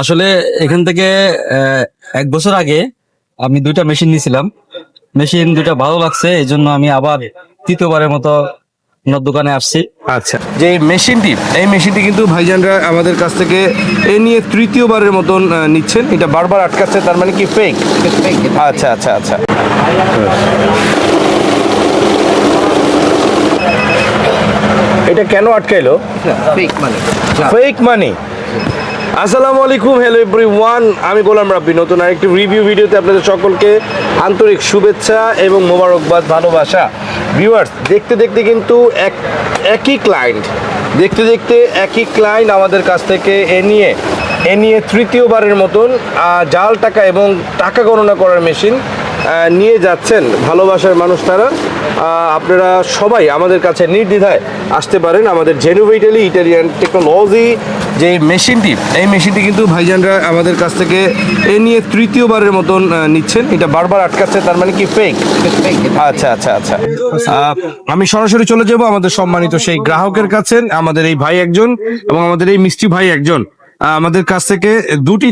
আসলে এখান থেকে এক বছর আগে আমি দুইটা মেশিন নিয়েছিলাম। মেশিন দুইটা ভালো লাগছে এই জন্য আমি আবার তৃতীয়বারের মতো ওনার দোকানে আসছি। আচ্ছা। যে মেশিনটি এই মেশিনটি কিন্তু ভাইজানরা আমাদের কাছ থেকে এ নিয়ে তৃতীয়বারের মতন নিচ্ছেন। এটা বারবার আটকাচ্ছে তার মানে কি ফেক আচ্ছা আচ্ছা আচ্ছা। এটা কেন আটকাইলো? ফেক মানি আসসালামু আলাইকুম হ্যালো এভরিওয়ান আমি গোলাম রাব্বি, নতুন আরেকটি রিভিউ ভিডিওতে আপনাদের সকলকে আন্তরিক শুভেচ্ছা এবং মোবারকবাদ, ভালোবাসা। ভিউয়ার্স দেখতে দেখতে কিন্তু এক, একই ক্লায়েন্ট দেখতে দেখতে একই ক্লায়েন্ট আমাদের কাছ থেকে এ নিয়ে এ নিয়ে তৃতীয়বারের মতন জাল টাকা এবং টাকা গণনা করার মেশিন নিয়ে যাচ্ছেন ভালোবাসার মানুষ তারা। আপনারা সবাই আমাদের কাছে নির্দ্বিধায় আসতে পারেন। আমাদের জেনুভেটালি ইটালিয়ান টেকনোলজি যে মেশিনটি, এই মেশিনটি কিন্তু ভাইজানরা আমাদের কাছ থেকে এ নিয়ে তৃতীয়বারের মতন নিচ্ছেন। এটা বারবার আটকাচ্ছে, তার মানে কি ফেক আচ্ছা আচ্ছা আচ্ছা। আমি সরাসরি চলে যাব আমাদের সম্মানিত সেই গ্রাহকের কাছে, আমাদের এই ভাই একজন এবং আমাদের এই মিষ্টি ভাই একজন। আমাদের কাছ থেকে দুটি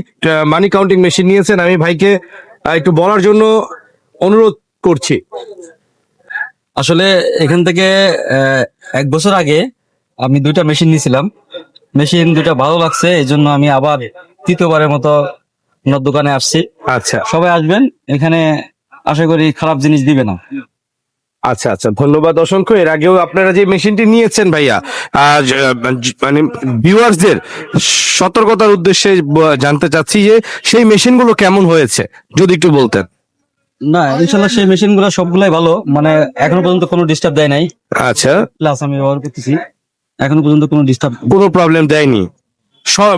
মানি কাউন্টিং মেশিন নিয়েছেন। আমি ভাইকে একটু বলার জন্য অনুরোধ করছি। আসলে এখান থেকে এক বছর আগে আমি দুইটা মেশিন নিয়েছিলাম। মেশিন দুইটা ভালো লাগছে এই জন্য আমি আবার তৃতীয়বারের মতো ওনার দোকানে আসছি। আচ্ছা। সবাই আসবেন এখানে আশা করি খারাপ জিনিস দিবে না। আচ্ছা আচ্ছা ধন্যবাদ অসংখ্য। এর আগেও আপনারা যে মেশিনটি নিয়েছেন ভাইয়া মানে ভিউয়ার্সদের সতর্কতার উদ্দেশ্যে জানতে চাচ্ছি যে সেই মেশিনগুলো কেমন হয়েছে যদি একটু বলতেন। না ইনশাল্লাহ সেই মেশিনগুলো সবগুলাই ভালো। মানে এখনও পর্যন্ত কোনো ডিস্টার্ব দেয় নাই। আচ্ছা। প্লাস আমি ব্যবহার করতেছি। এখনও পর্যন্ত কোনো ডিস্টার্ব কোনো প্রবলেম দেয়নি।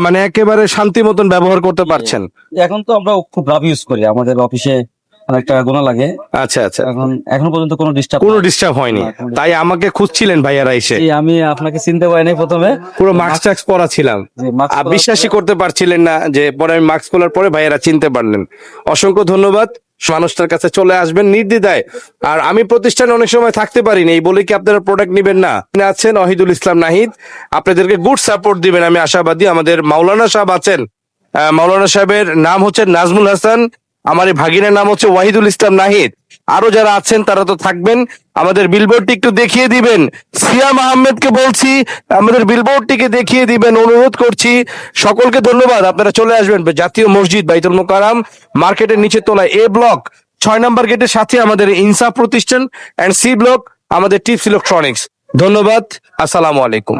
মানে একেবারে শান্তি মতন ব্যবহার করতে পারছেন। এখন তো আমরা খুব রাফ ইউজ করি। আমাদের অফিসে অনেকটা গোনা লাগে। আচ্ছা আচ্ছা। এখন এখনও পর্যন্ত কোনো ডিস্টার্ব কোনো ডিস্টার্ব হয়নি। তাই আমাকে খুঁজছিলেন ভাইয়ারা এসে। আমি আপনাকে চিনতে পারিনি প্রথমে। পুরো মাস্ক টাক্স পরা ছিলাম আর বিশ্বাসই করতে পারছিলেন না যে পরে আমি মাস্ক খোলার পরে ভাইয়েরা চিনতে পারলেন। অসংখ্য ধন্যবাদ। মানুষটার কাছে চলে আসবেন নির্দ্বিধায়। আর আমি প্রতিষ্ঠানে অনেক সময় থাকতে পারিনি, এই বলে কি আপনারা প্রোডাক্ট নেবেন না? আছেন অহিদুল ইসলাম নাহিদ, আপনাদেরকে গুড সাপোর্ট দিবেন, আমি আশাবাদী আমাদের মাওলানা সাহেব আছেন। মাওলানা সাহেবের নাম হচ্ছে নাজমুল হাসান আমার এই ভাগিনের নাম হচ্ছে ওয়াহিদুল ইসলাম নাহিদ। আরও যারা আছেন, তারা তো থাকবেন। আমাদের বিলবোর্ডটি একটু দেখিয়ে দিবেন। সিয়াম আহমেদকে বলছি, আমাদের বিলবোর্ডটিকে দেখিয়ে দিবেন। অনুরোধ করছি, সকলকে ধন্যবাদ। আপনারা চলে আসবেন জাতীয় মসজিদ বাইতুল মোকারাম মার্কেটের নিচের তলায়। এ ব্লক, ছয় নম্বর গেটের সাথে আমাদের ইনসাফ প্রতিষ্ঠান এন্ড সি ব্লক আমাদের টিপস ইলেকট্রনিক্স ধন্যবাদ। আসসালামু আলাইকুম।